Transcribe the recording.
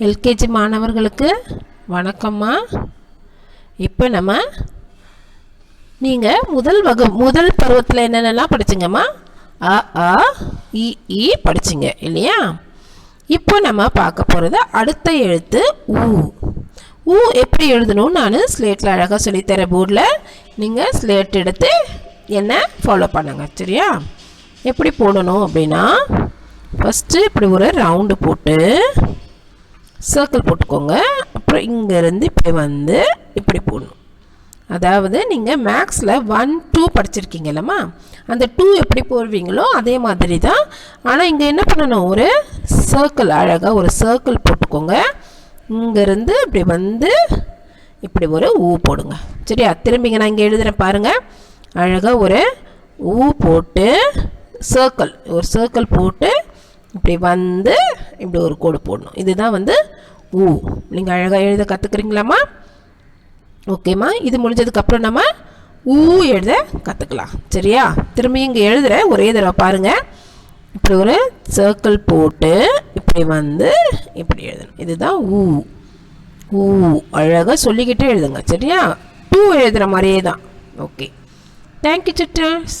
LKG மாணவர்களுக்கு வணக்கம்மா. இப்போ நம்ம நீங்கள் முதல் வகு முதல் பருவத்தில் என்னென்னலாம் படிச்சிங்கம்மா? அ ஆ இ படிச்சிங்க இல்லையா? இப்போ நம்ம பார்க்க போகிறது அடுத்த எழுத்து ஊ ஊ எப்படி எழுதணும்னு நான் ஸ்லேட்டில் அழகாக சொல்லித்தர போர்டில் நீங்கள் ஸ்லேட் எடுத்து என்ன ஃபாலோ பண்ணுங்க சரியா? எப்படி போடணும் அப்படின்னா ஃபஸ்ட்டு இப்படி ஒரு ரவுண்டு போட்டு சர்க்கிள் போட்டுக்கோங்க. அப்புறம் இங்கேருந்து இப்படி வந்து இப்படி போடணும். அதாவது நீங்கள் மேக்ஸில் ஒன் டூ படிச்சிருக்கீங்கல்லம்மா அந்த டூ எப்படி போடுவீங்களோ அதே மாதிரி தான் ஆனால் இங்கே என்ன பண்ணணும்? ஒரு சர்க்கிள் அழகாக ஒரு சர்க்கிள் போட்டுக்கோங்க. இங்கேருந்து இப்படி வந்து இப்படி ஒரு ஊ போடுங்க. சரியா? திரும்பிங்க நான் இங்கே எழுதுகிறேன் பாருங்கள் அழகாக ஒரு ஊ போட்டு சர்க்கிள் ஒரு சர்க்கிள் போட்டு இப்படி வந்து இப்படி ஒரு கோடு போடணும். இதுதான் வந்து ஊ. நீங்கள் அழகாக எழுத கற்றுக்குறீங்களாம்மா ஓகேம்மா இது முடிஞ்சதுக்கப்புறம் நம்ம ஊ எழுத கற்றுக்கலாம் சரியா? திரும்பி இங்கே எழுதுகிறேன் ஒரே தடவை பாருங்கள் இப்படி ஒரு சர்க்கிள் போட்டு இப்படி வந்து இப்படி எழுதணும். இதுதான் ஊ. ஊ. அழகாக சொல்லிக்கிட்டே எழுதுங்க. சரியா? டூ எழுதுகிற மாதிரியே தான். ஓகே. Thank you sitters